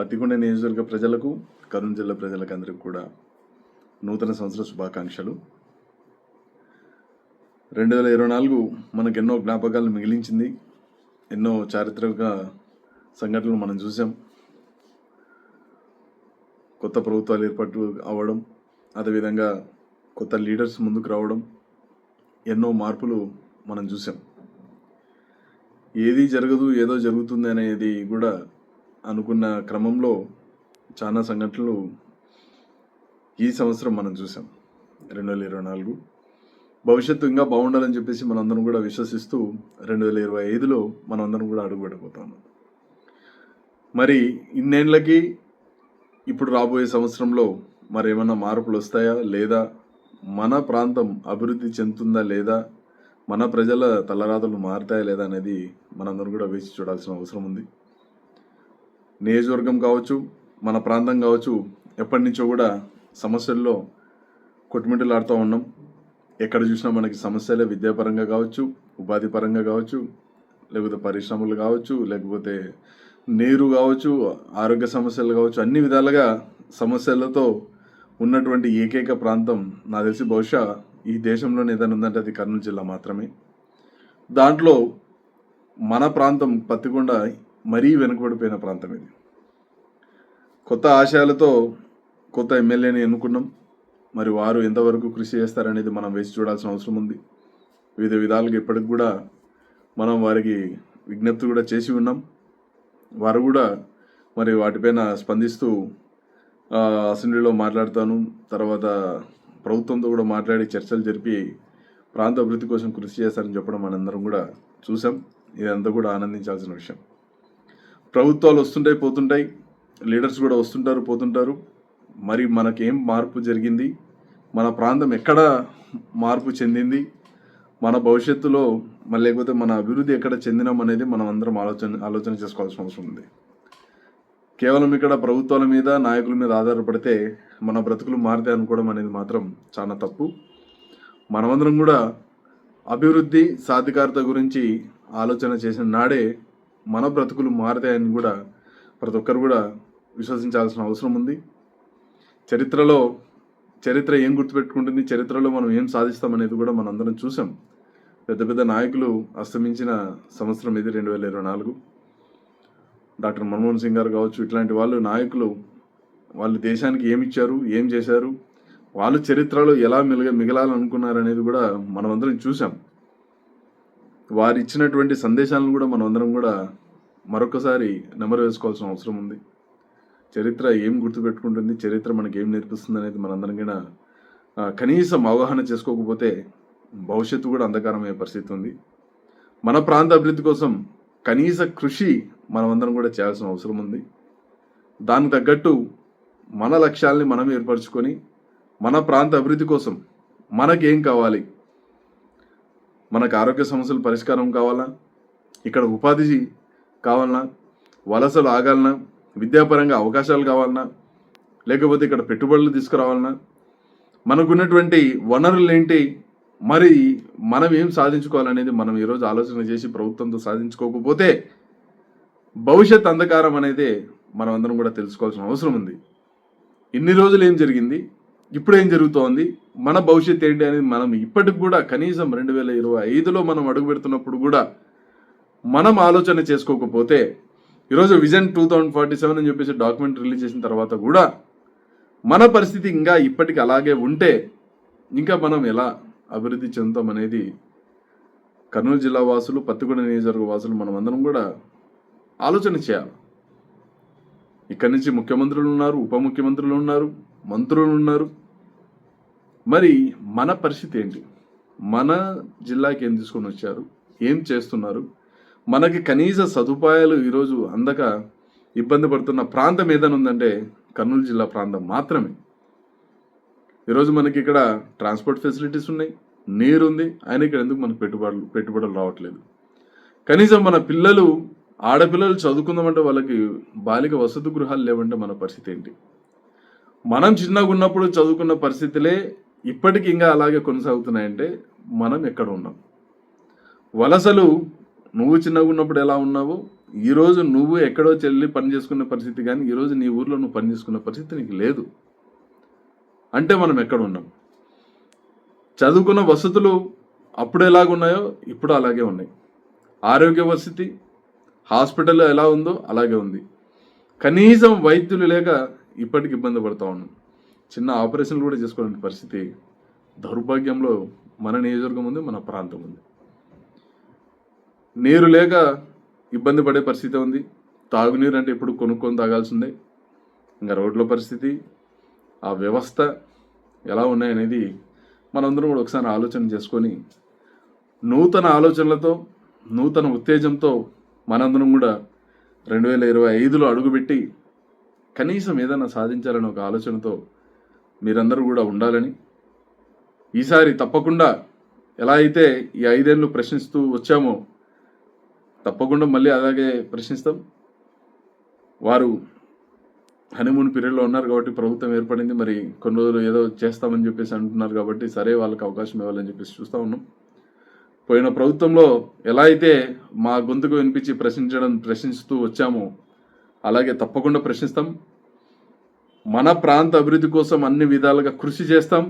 పత్తికొండ నియోజకవర్గ ప్రజలకు కర్నూలు జిల్లా ప్రజలకు అందరికీ కూడా నూతన సంవత్సర శుభాకాంక్షలు. రెండు వేల ఇరవై నాలుగు మనకు ఎన్నో జ్ఞాపకాలు మిగిలించింది ఎన్నో చారిత్రక సంఘటనలు మనం చూసాం కొత్త ప్రభుత్వాలు ఏర్పాటు అవ్వడం అదేవిధంగా కొత్త లీడర్స్ ముందుకు రావడం ఎన్నో మార్పులు మనం చూసాం ఏది జరగదు ఏదో జరుగుతుంది అనేది కూడా అనుకున్న క్రమంలో చాలా సంఘటనలు ఈ సంవత్సరం మనం చూసాం. రెండు వేల ఇరవై నాలుగు. భవిష్యత్తు ఇంకా బాగుండాలని చెప్పేసి మనందరం కూడా విశ్వసిస్తూ రెండు వేల ఇరవై ఐదులో మనందరం కూడా అడుగు పెట్టబోతాము మరి ఇన్నేళ్ళకి ఇప్పుడు రాబోయే సంవత్సరంలో మరి ఏమన్నా మార్పులు వస్తాయా? లేదా మన ప్రాంతం అభివృద్ధి చెందుతుందా? లేదా మన ప్రజల తలరాతలు మారుతాయా? లేదా అనేది మనందరం కూడా వేచి చూడాల్సిన అవసరం ఉంది. నియోజకవర్గం కావచ్చు మన ప్రాంతం కావచ్చు ఎప్పటి నుంచో కూడా సమస్యల్లో కొట్టుమిట్టలాడుతూ ఉన్నాం. ఎక్కడ చూసినా మనకి సమస్యలే విద్యాపరంగా కావచ్చు ఉపాధి పరంగా కావచ్చు లేకపోతే పరిశ్రమలు కావచ్చు లేకపోతే నీరు కావచ్చు ఆరోగ్య సమస్యలు కావచ్చు అన్ని విధాలుగా సమస్యలతో ఉన్నటువంటి ఏకైక ప్రాంతం నాకు తెలిసి బహుశా ఈ దేశంలోనే ఏదైనా ఉందంటే అది కర్నూలు జిల్లా మాత్రమే. దాంట్లో మన ప్రాంతం పత్తికొండ మరీ వెనుకబడిపోయిన ప్రాంతం ఇది. కొత్త ఆశయాలతో కొత్త ఎమ్మెల్యేని ఎన్నుకున్నాం. మరి వారు ఎంతవరకు కృషి చేస్తారనేది మనం వేసి చూడాల్సిన అవసరం ఉంది. వివిధ విధాలుగా ఇప్పటికి కూడా మనం వారికి విజ్ఞప్తి కూడా చేసి ఉన్నాం. వారు కూడా మరి వాటిపైన స్పందిస్తూ అసెంబ్లీలో మాట్లాడతాను. తర్వాత ప్రభుత్వంతో కూడా మాట్లాడి చర్చలు జరిపి ప్రాంత అభివృద్ధి కోసం కృషి చేస్తారని చెప్పడం మనందరం కూడా చూసాం ఇదంతా కూడా ఆనందించాల్సిన విషయం. ప్రభుత్వాలు వస్తుంటాయి పోతుంటాయి. లీడర్స్ కూడా వస్తుంటారు పోతుంటారు. మరి మనకేం మార్పు జరిగింది? మన ప్రాంతం ఎక్కడ మార్పు చెందింది? మన భవిష్యత్తులో మళ్ళీ లేకపోతే మన అభివృద్ధి ఎక్కడ చెందినాం అనేది మనం అందరం ఆలోచన ఆలోచన చేసుకోవాల్సిన అవసరం ఉంది. కేవలం ఇక్కడ ప్రభుత్వాల మీద నాయకుల మీద ఆధారపడితే మన బ్రతుకులు మారితే అనుకోవడం అనేది మాత్రం చాలా తప్పు. మనమందరం కూడా అభివృద్ధి సాధికారత గురించి ఆలోచన చేసిన నాడే మన బ్రతుకులు మారుతాయని కూడా ప్రతి ఒక్కరు కూడా విశ్వసించాల్సిన అవసరం ఉంది. చరిత్రలో చరిత్ర ఏం గుర్తుపెట్టుకుంటుంది చరిత్రలో మనం ఏం సాధిస్తాం అనేది కూడా మనం అందరం చూసాం. పెద్ద పెద్ద నాయకులు అస్తమించిన సంవత్సరం ఇది రెండు వేల ఇరవై నాలుగు. డాక్టర్ మన్మోహన్ సింగ్ గారు కావచ్చు ఇట్లాంటి వాళ్ళు నాయకులు వాళ్ళు దేశానికి ఏమి ఇచ్చారు ఏం చేశారు వాళ్ళు చరిత్రలో ఎలా మిగ మిగలాలనుకున్నారనేది కూడా మనమందరం చూసాం. వారు ఇచ్చినటువంటి సందేశాలను కూడా మనమందరం కూడా మరొకసారి నెమరు వేసుకోవాల్సిన అవసరం ఉంది. చరిత్ర ఏం గుర్తుపెట్టుకుంటుంది? చరిత్ర మనకి ఏం నేర్పిస్తుంది అనేది మనందరం కూడా కనీసం అవగాహన చేసుకోకపోతే భవిష్యత్తు కూడా అంధకారమయ్యే పరిస్థితి ఉంది. మన ప్రాంత అభివృద్ధి కోసం కనీస కృషి మనమందరం కూడా చేయాల్సిన అవసరం ఉంది. దానికి తగ్గట్టు మన లక్ష్యాలని మనం ఏర్పరచుకొని మన ప్రాంత అభివృద్ధి కోసం మనకేం కావాలి మనకు ఆరోగ్య సమస్యలు పరిష్కారం కావాలా? ఇక్కడ ఉపాధి కావాలన్నా వలసలు ఆగాలన్నా విద్యాపరంగా అవకాశాలు కావాలన్నా లేకపోతే ఇక్కడ పెట్టుబడులు తీసుకురావాలన్నా మనకున్నటువంటి వనరులు ఏంటి? మరి మనం ఏం సాధించుకోవాలనేది మనం ఈరోజు ఆలోచన చేసి ప్రభుత్వంతో సాధించుకోకపోతే భవిష్యత్ అంధకారం అనేది మనం అందరం కూడా తెలుసుకోవాల్సిన అవసరం ఉంది. ఇన్ని రోజులు ఏం జరిగింది? ఇప్పుడు ఏం జరుగుతోంది? మన భవిష్యత్ ఏంటి అనేది మనం ఇప్పటికి కూడా కనీసం రెండు వేల ఇరవై ఐదులో మనం అడుగు పెడుతున్నప్పుడు కూడా మనం ఆలోచన చేసుకోకపోతే ఈరోజు vision two thousand forty seven అని చెప్పేసి డాక్యుమెంట్ రిలీజ్ చేసిన తర్వాత కూడా మన పరిస్థితి ఇంకా ఇప్పటికి అలాగే ఉంటే ఇంకా మనం ఎలా అభివృద్ధి చెందుతాం అనేది కర్నూలు జిల్లా వాసులు పత్తికొండ నియోజకవర్గ వాసులు మనం అందరం కూడా ఆలోచన చేయాలి. ఇక్కడి నుంచి ముఖ్యమంత్రులు ఉన్నారు ఉప ముఖ్యమంత్రులు ఉన్నారు. మంత్రులు ఉన్నారు. మరి మన పరిస్థితి ఏంటి? మన జిల్లాకి ఏం తీసుకొని వచ్చారు? ఏం చేస్తున్నారు? మనకి కనీస సదుపాయాలు ఈరోజు అందక ఇబ్బంది పడుతున్న ప్రాంతం ఏదైనా ఉందంటే కర్నూలు జిల్లా ప్రాంతం మాత్రమే. ఈరోజు మనకి ఇక్కడ ట్రాన్స్పోర్ట్ ఫెసిలిటీస్ ఉన్నాయి నీరు ఉంది ఆయన ఇక్కడ ఎందుకు మనకు పెట్టుబడులు పెట్టుబడులు రావట్లేదు? కనీసం మన పిల్లలు ఆడపిల్లలు చదువుకుందామంటే వాళ్ళకి బాలిక వసతి గృహాలు లేవంటే మన పరిస్థితి ఏంటి? మనం చిన్నగా ఉన్నప్పుడు చదువుకున్న పరిస్థితులే ఇప్పటికి ఇంకా అలాగే కొనసాగుతున్నాయంటే మనం ఎక్కడ ఉన్నాం? వలసలు నువ్వు చిన్నగా ఉన్నప్పుడు ఎలా ఉన్నావో ఈరోజు నువ్వు ఎక్కడో చెల్లి పని చేసుకున్న పరిస్థితి కానీ ఈరోజు నీ ఊర్లో నువ్వు పని చేసుకున్న పరిస్థితి నీకు లేదు. అంటే మనం ఎక్కడ ఉన్నాం? చదువుకున్న వసతులు అప్పుడు ఎలాగున్నాయో ఇప్పుడు అలాగే ఉన్నాయి. ఆరోగ్య పరిస్థితి హాస్పిటల్లో ఎలా ఉందో అలాగే ఉంది. కనీసం వైద్యులు లేక ఇప్పటికి ఇబ్బంది పడుతూ ఉన్నాం. చిన్న ఆపరేషన్లు కూడా చేసుకోలేని పరిస్థితి. దౌర్భాగ్యంలో మన నియోజకవర్గం ఉంది మన ప్రాంతం ఉంది. నీరు లేక ఇబ్బంది పడే పరిస్థితి ఉంది. తాగునీరు అంటే ఇప్పుడు కొనుక్కొని తాగాల్సిందే. ఇంకా రోడ్ల పరిస్థితి ఆ వ్యవస్థ ఎలా ఉన్నాయనేది మనందరం కూడా ఒకసారి ఆలోచన చేసుకొని నూతన ఆలోచనలతో నూతన ఉత్తేజంతో మనందరం కూడా రెండు వేల ఇరవై ఐదులో అడుగుపెట్టి కనీసం ఏదైనా సాధించాలని ఒక ఆలోచనతో మీరందరూ కూడా ఉండాలని ఈసారి తప్పకుండా ఎలా అయితే ఈ ఐదేళ్ళు ప్రశ్నిస్తూ వచ్చామో తప్పకుండా మళ్ళీ అలాగే ప్రశ్నిస్తాం. వారు హనీమూన్ పీరియడ్లో ఉన్నారు కాబట్టి ప్రభుత్వం ఏర్పడింది. మరి కొన్ని రోజులు ఏదో చేస్తామని చెప్పేసి అంటున్నారు కాబట్టి సరే వాళ్ళకి అవకాశం ఇవ్వాలని చెప్పేసి చూస్తూ ఉన్నాం. పోయిన ప్రభుత్వంలో ఎలా అయితే మా గొంతుకు వినిపించి ప్రశ్నించడం ప్రశ్నిస్తూ వచ్చామో అలాగే తప్పకుండా ప్రశ్నిస్తాం. మన ప్రాంత అభివృద్ధి కోసం అన్ని విధాలుగా కృషి చేస్తాం.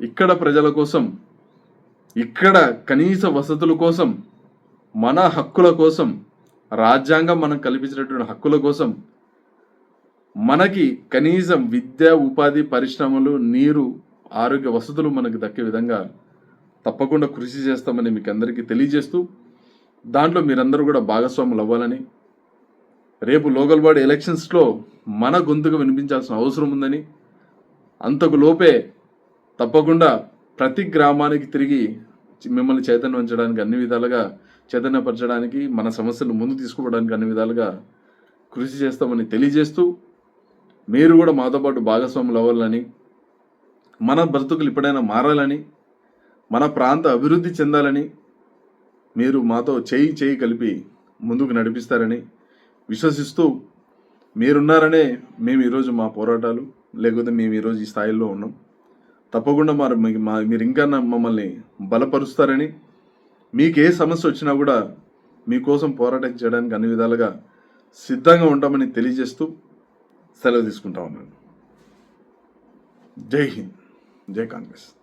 ఇక్కడ ప్రజల కోసం ఇక్కడ కనీస వసతుల కోసం మన హక్కుల కోసం రాజ్యాంగం మనం కల్పించినటువంటి హక్కుల కోసం మనకి కనీసం విద్య ఉపాధి పరిశ్రమలు నీరు ఆరోగ్య వసతులు మనకు దక్కే విధంగా తప్పకుండా కృషి చేస్తామని మీకు అందరికీ తెలియజేస్తూ దాంట్లో మీరందరూ కూడా భాగస్వాములు అవ్వాలని రేపు లోకల్ బాడీ ఎలక్షన్స్లో మన గొంతుకు వినిపించాల్సిన అవసరం ఉందని అంతకు లోపే తప్పకుండా ప్రతి గ్రామానికి తిరిగి మిమ్మల్ని చైతన్యపరచడానికి అన్ని విధాలుగా చైతన్యపరచడానికి మన సమస్యలు ముందు తీసుకోవడానికి అన్ని విధాలుగా కృషి చేస్తామని తెలియజేస్తూ మీరు కూడా మాతో పాటు భాగస్వాములు అవ్వాలని మన బ్రతుకులు ఇప్పుడైనా మారాలని మన ప్రాంత అభివృద్ధి చెందాలని మీరు మాతో చేయి చేయి కలిపి ముందుకు నడిపిస్తారని విశ్వసిస్తూ మీరున్నారనే మేము ఈరోజు మా పోరాటాలు లేకపోతే మేము ఈరోజు ఈ స్థాయిలో ఉన్నాం. తప్పకుండా మరి మా మీరు ఇంకా నా- మమ్మల్ని బలపరుస్తారని మీకు ఏ సమస్య వచ్చినా కూడా మీకోసం పోరాటం చేయడానికి అన్ని విధాలుగా సిద్ధంగా ఉంటామని తెలియజేస్తూ సెలవు తీసుకుంటా ఉన్నాను. జై హింద్. జై కాంగ్రెస్.